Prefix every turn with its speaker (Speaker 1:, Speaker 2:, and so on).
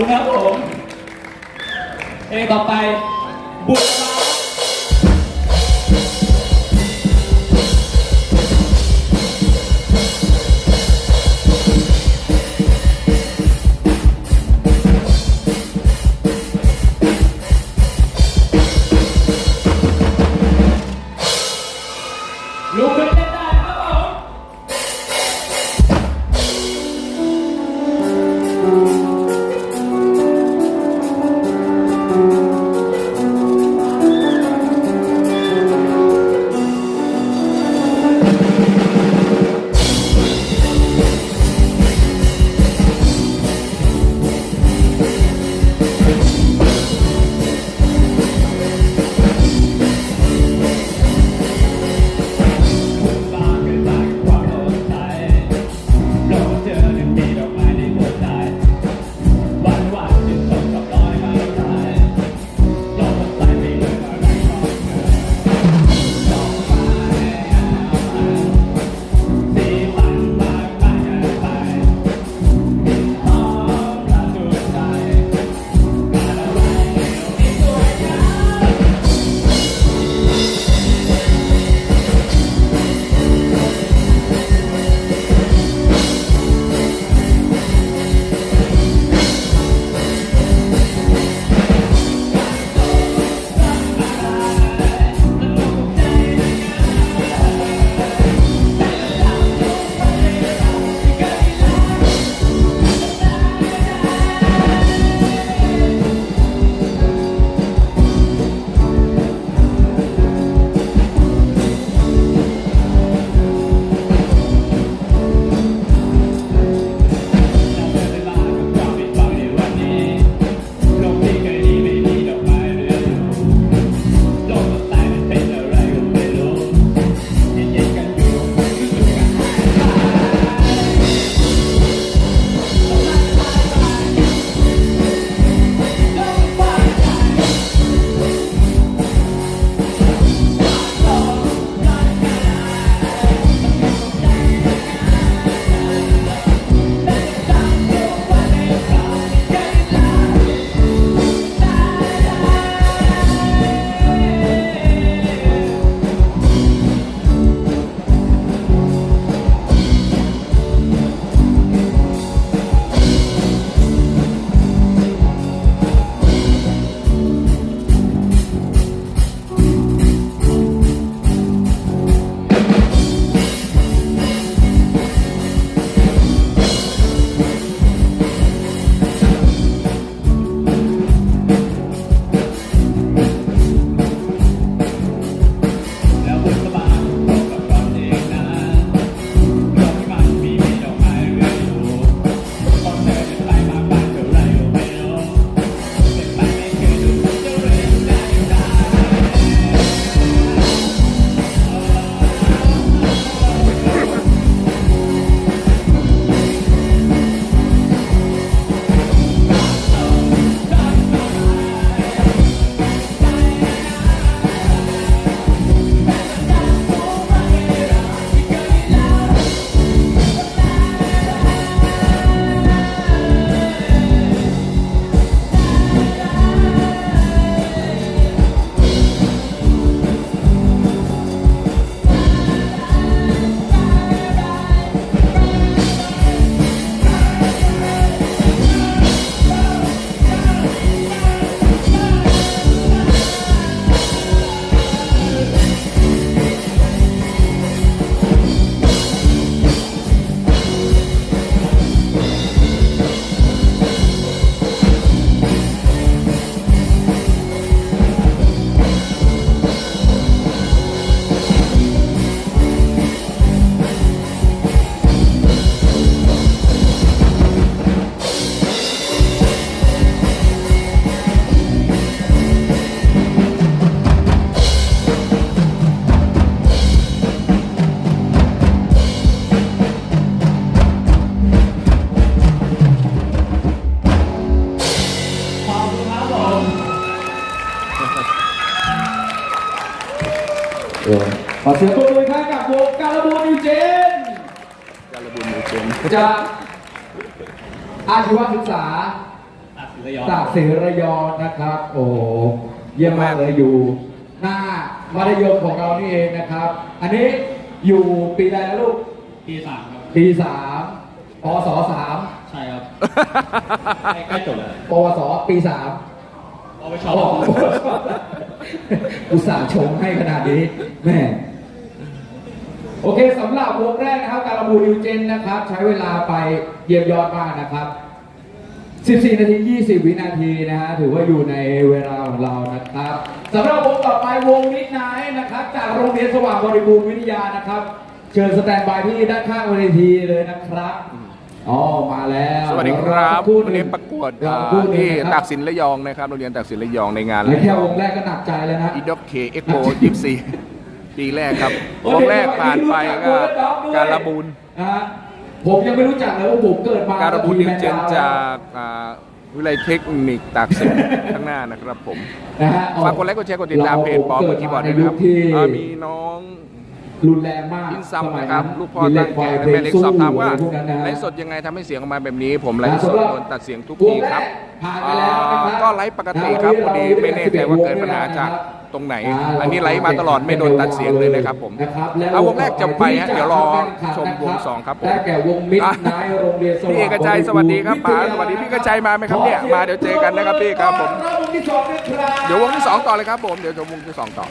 Speaker 1: คุ
Speaker 2: ณครับผมเพลงต่อไปบุกมา ขอ
Speaker 1: เสียงปรบมือครับกับวงการบูนิวเจน
Speaker 3: การระบุนยูเจน
Speaker 1: จากอาชีวศึกษา
Speaker 2: ตัดสิระยอง
Speaker 1: จากศรีระยองนะครับ โอ้โหเยี่ยมมากเลยอยู่ หน้ามัธยมของเรานี่เองนะครับ อันนี้อยู่ปีใดแล้วลูก
Speaker 2: ปีสามครับ
Speaker 1: ปีสามปศสาม
Speaker 2: ใช่ครับใกล้ใกล้จบแล้ว
Speaker 1: ปวสปีสาม
Speaker 2: เอาไปช
Speaker 1: อุตส่าห์ชงให้ขนาดนี้แม่โอเคสำหรับวงแรกนะครับ การบูนิวเจนนะครับ ใช้เวลาไปเยี่ยมยอดมากนะครับ 14 นาที 20 วินาทีนะฮะถือว่าอยู่ในเวลาของเรานะครับสำหรับวงต่อไปวงมิดไนท์นะครับ จากโรงเรียนสว่างบริบูรณ์วิทยานะครับ เชิญสแตนบายที่ด้านข้างเวทีเลยนะครับ อ๋อมาแล้ว
Speaker 3: สวัสดีครับ
Speaker 1: พูด
Speaker 3: วันนี้ประกวด
Speaker 1: เรา
Speaker 3: อ่า
Speaker 1: พูดหนึ่
Speaker 3: ที่
Speaker 1: งนะค
Speaker 3: ตา
Speaker 1: รับ
Speaker 3: กสินระยองนะครับโรงเรียนตากสินระยองในงาน
Speaker 1: และแค่วงแรกก็หนักใจแล้วนะ
Speaker 3: อีด็อกเคเอ็กโปยี่สี่ปีแรกครับวงแรกผ่านไปก็การบูน
Speaker 1: นะฮะผมยังไม่รู้จักเลยว่าผมเกิดมา
Speaker 3: การบูนนิวเจน
Speaker 1: ทีมแมดว
Speaker 3: จากอ่าวิทยาลัยเทคนิคตากสินข้างหน้านะครับผม
Speaker 1: นะฮะ
Speaker 3: ฝากกดไลค์กดแชร์กดติดตามเพจปอม
Speaker 1: เกิด
Speaker 3: คีย์บอร์ด
Speaker 1: ใน
Speaker 3: ด้วย
Speaker 1: ยุ
Speaker 3: นะ
Speaker 1: ค
Speaker 3: ครับ
Speaker 1: ที่
Speaker 3: อ่ามีน้อง
Speaker 1: รุนแรงมาก
Speaker 3: อินซัม
Speaker 1: สย
Speaker 3: นะครับ ลูกพ่อ
Speaker 1: มี
Speaker 3: ตั้ง
Speaker 1: ไฟ
Speaker 3: แก่แม่เล็กสอบถามว่า
Speaker 1: พวกนั้นนะฮะ
Speaker 3: ไลฟ์สดยังไงทำให้เสียงออกมาแบบนี้ ผมไลฟ์สดโดนตัดเสียงทุกทีครับ
Speaker 1: ผ่านไปแล้วนะครับ
Speaker 3: ก็ไลฟ์ปกติครับพอดีไม่แน่ใจว่าเกิดปัญหาจากตรงไหน อันนี้ไลฟ์มาตลอดไม่โดนตัดเสียงเลยนะครับผม
Speaker 1: นะครับ
Speaker 3: เอาวงแรกจบไปฮะเดี๋ยวรอชมวงสองครับผม
Speaker 1: ได้แก่วงมิดไนท์โรงเรียนสว่าง
Speaker 3: พี่เอกชัยสวัสดีครับป๋าสวัสดีพี่เอกชัยมาไหมครับเนี่ยมาเดี๋ยวเจอกันนะครับพี่ครับผม
Speaker 1: วงที่สองด้วยครับ
Speaker 3: เดี๋ยววงที่สองต่อเลยครับผมเดี๋ยวชมวงที่สองต่อ